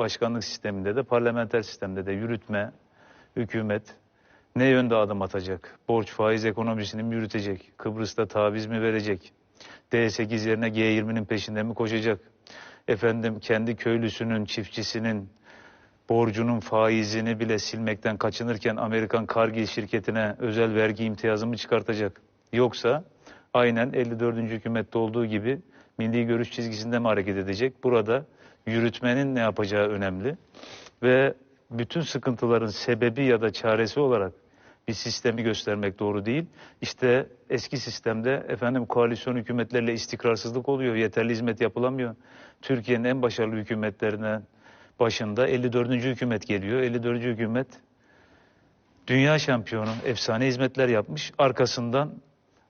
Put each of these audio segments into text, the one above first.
başkanlık sisteminde de parlamenter sistemde de yürütme, hükümet ne yönde adım atacak? Borç faiz ekonomisini mi yürütecek? Kıbrıs'ta taviz mi verecek? D8 yerine G20'nin peşinde mi koşacak? Efendim kendi köylüsünün, çiftçisinin borcunun faizini bile silmekten kaçınırken Amerikan Cargill şirketine özel vergi imtiyazı mı çıkartacak? Yoksa aynen 54. hükümette olduğu gibi milli görüş çizgisinde mi hareket edecek? Burada yürütmenin ne yapacağı önemli. Ve bütün sıkıntıların sebebi ya da çaresi olarak bir sistemi göstermek doğru değil. İşte eski sistemde efendim koalisyon hükümetlerle istikrarsızlık oluyor, yeterli hizmet yapılamıyor. Türkiye'nin en başarılı hükümetlerinden başında 54. hükümet geliyor. 54. hükümet dünya şampiyonu, efsane hizmetler yapmış. Arkasından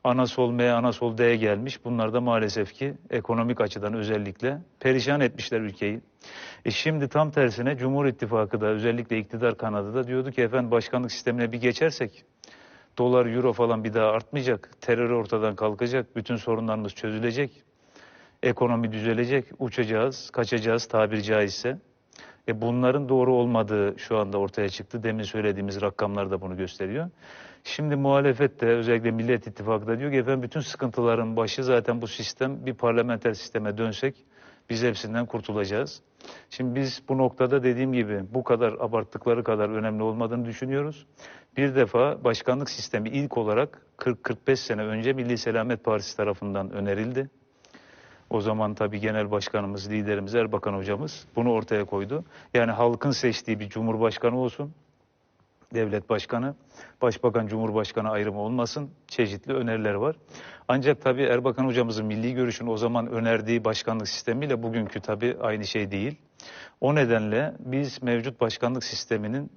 ana sol M, ana sol D'ye gelmiş. Bunlar da maalesef ki ekonomik açıdan özellikle perişan etmişler ülkeyi. E şimdi tam tersine Cumhur İttifakı da özellikle iktidar kanadı da diyordu ki efendim başkanlık sistemine bir geçersek dolar, euro falan bir daha artmayacak. Terör ortadan kalkacak. Bütün sorunlarımız çözülecek. Ekonomi düzelecek. Uçacağız, kaçacağız tabiri caizse. E bunların doğru olmadığı şu anda ortaya çıktı. Demin söylediğimiz rakamlar da bunu gösteriyor. Şimdi muhalefet de özellikle Millet İttifakı da diyor ki efendim bütün sıkıntıların başı zaten bu sistem bir parlamenter sisteme dönsek biz hepsinden kurtulacağız. Şimdi biz bu noktada dediğim gibi bu kadar abarttıkları kadar önemli olmadığını düşünüyoruz. Bir defa başkanlık sistemi ilk olarak 40-45 sene önce Milli Selamet Partisi tarafından önerildi. O zaman tabii genel başkanımız, liderimiz Erbakan hocamız bunu ortaya koydu. Yani halkın seçtiği bir cumhurbaşkanı olsun, devlet başkanı, başbakan, cumhurbaşkanı ayrımı olmasın. Çeşitli öneriler var. Ancak tabii Erbakan hocamızın milli görüşün o zaman önerdiği başkanlık sistemiyle bugünkü tabii aynı şey değil. O nedenle biz mevcut başkanlık sisteminin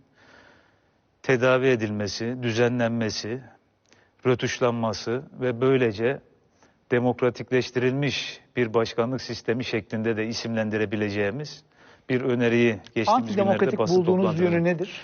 tedavi edilmesi, düzenlenmesi, rötuşlanması ve böylece demokratikleştirilmiş bir başkanlık sistemi şeklinde de isimlendirebileceğimiz bir öneriyi geçtiğimiz günlerde basın bulduğunuz yönü nedir?